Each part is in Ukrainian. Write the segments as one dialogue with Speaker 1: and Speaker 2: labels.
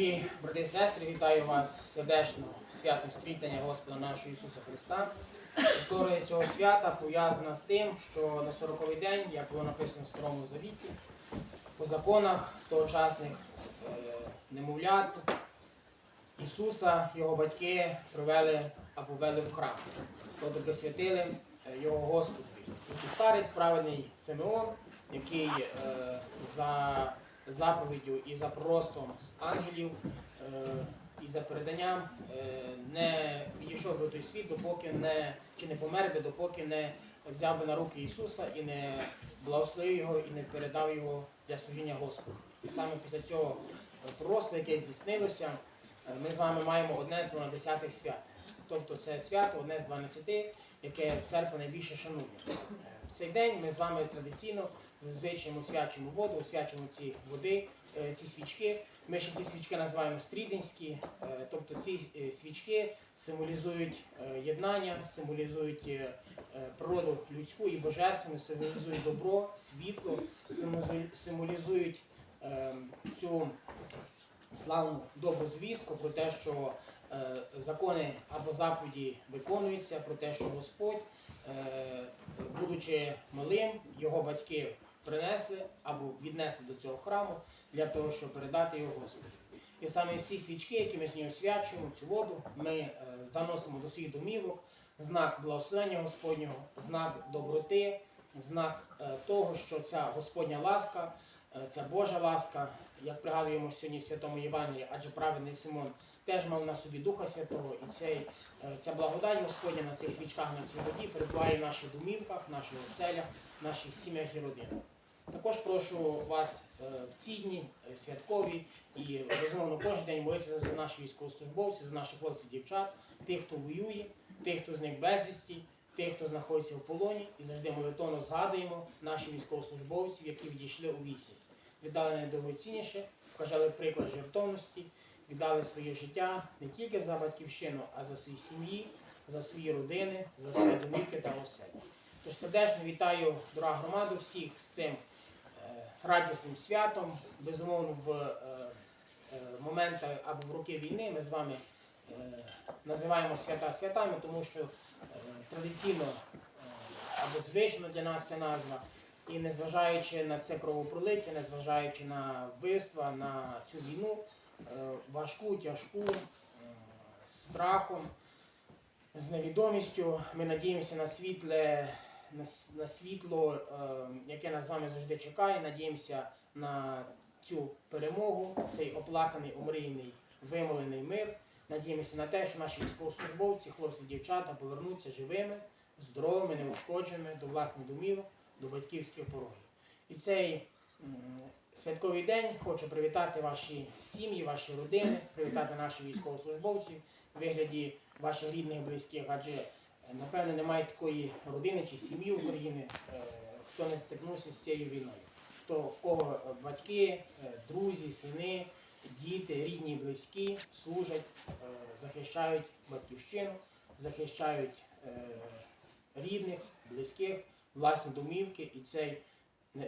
Speaker 1: Дорогі брати і сестри, вітаю вас сердечно святом стрітання Господа нашого Ісуса Христа. Історія цього свята пов'язана з тим, що на 40-й день, як було написано в Старому Завіті, по законах тогочасних е, немовлят Ісуса його батьки привели або ввели в храм, тобто присвятили е, його Господові. І старий справедний Симеон, який е, за заповіддю і за проростом ангелів е, і за переданням е, не відійшов би той світ, допоки не чи не помер би, допоки не взяв би на руки Ісуса і не благословив його і не передав його для служіння Господу. І саме після цього пророцтва, яке здійснилося, е, ми з вами маємо одне з 12 свят. Тобто це свято одне з 12, яке церква найбільше шанує. В цей день ми з вами традиційно зазвичай освячуємо воду, освячуємо ці води, е, ці свічки. Ми ще ці свічки називаємо стріденські, е, тобто ці е, свічки символізують єднання, символізують природу людську і божественну, символізують добро, світло, символізують- символізують е, цю славну добру звістку про те, що закони або заповіді виконуються, про те, що Господь, будучи малим, його батьки принесли або віднесли до цього храму для того, щоб передати його Господу. І саме ці свічки, які ми з нього освячуємо, цю воду, ми е, заносимо до своїх домівок, знак благословення Господнього, знак доброти, знак е, того, що ця Господня ласка, е, ця Божа ласка, як пригадуємо сьогодні в Святому Євангелії, адже праведний Симон теж мав на собі Духа Святого, і цей, е, ця благодать Господня на цих свічках, на цій воді перебуває в наших домівках, в наших оселях, в наших сім'ях і родинах. Також прошу вас е, в ці дні е, святкові і безумовно кожен день молитися за наших військовослужбовців, за наших хлопців, дівчат, тих, хто воює, тих, хто зник безвісті, тих, хто знаходиться в полоні, і завжди молитовно згадуємо наших військовослужбовців, які відійшли у вічність. Віддали найдорогоцінніше, вказали приклад жертовності, віддали своє життя не тільки за батьківщину, а за свої сім'ї, за свої родини, за свої домівки та оселі. Тож сердечно вітаю, дорога громаду, всіх з цим е, радісним святом. Безумовно, в е, е, моменти або в роки війни ми з вами називаємо свята святами, тому що традиційно або звично для нас ця назва. І незважаючи на це кровопролиття, незважаючи на вбивства, на цю війну, важку, тяжку, е, з страхом, з невідомістю, ми надіємося на світле, на, світло, е, яке нас з вами завжди чекає. Надіємося на цю перемогу, цей оплаканий, омрійний, вимолений мир. Надіємося на те, що наші військовослужбовці, хлопці, дівчата повернуться живими, здоровими, неушкодженими до власних домівок, до батьківських порогів. І цей святковий день. Хочу привітати ваші сім'ї, ваші родини, привітати наших військовослужбовців в вигляді ваших рідних, близьких, адже е, напевно немає такої родини чи сім'ї України, е, хто не стикнувся з цією війною. Хто в кого е, батьки, друзі, сини, діти, рідні, близькі служать, захищають батьківщину, захищають рідних, близьких, власні домівки. І цей,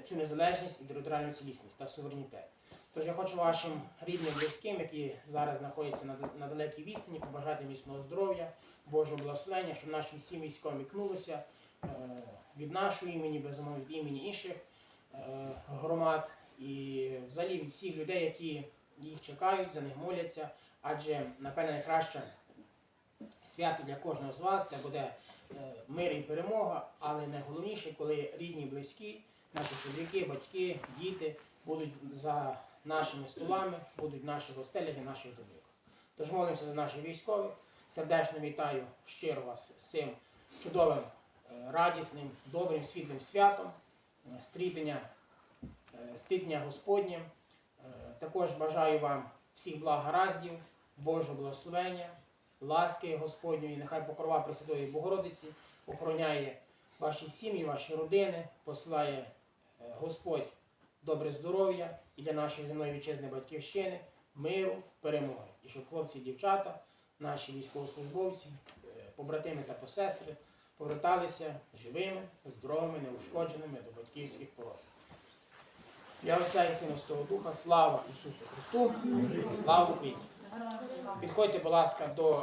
Speaker 1: цю незалежність і територіальну цілісність та суверенітет. Тож я хочу вашим рідним, близьким, які зараз знаходяться на, далекій відстані, побажати міцного здоров'я, Божого благословення, щоб наші всі військові мікнулися е, від нашого імені, безумовно, від імені інших е, громад і взагалі від всіх людей, які їх чекають, за них моляться. Адже, напевне, найкраще свято для кожного з вас це буде е, мир і перемога, але найголовніше, коли рідні, близькі, наші чоловіки, батьки, діти будуть за нашими столами, будуть в наших гостелях наших домівках. Тож молимося за наших військових. Сердечно вітаю щиро вас з цим чудовим, е, радісним, добрим, світлим святом, е, стрітення, е, стрітення Господнє. Е, Також бажаю вам всіх благ Божого благословення, ласки Господньої, нехай покрова Пресвятої Богородиці охороняє ваші сім'ї, ваші родини, посилає Господь добре здоров'я і для нашої земної вітчизни батьківщини, миру, перемоги. І щоб хлопці і дівчата, наші військовослужбовці, е, побратими та посестри поверталися живими, здоровими, неушкодженими до батьківських пород. Я Отця і Сина Святого Духа, слава Ісусу Христу, слава Україні. Підходьте, будь ласка, до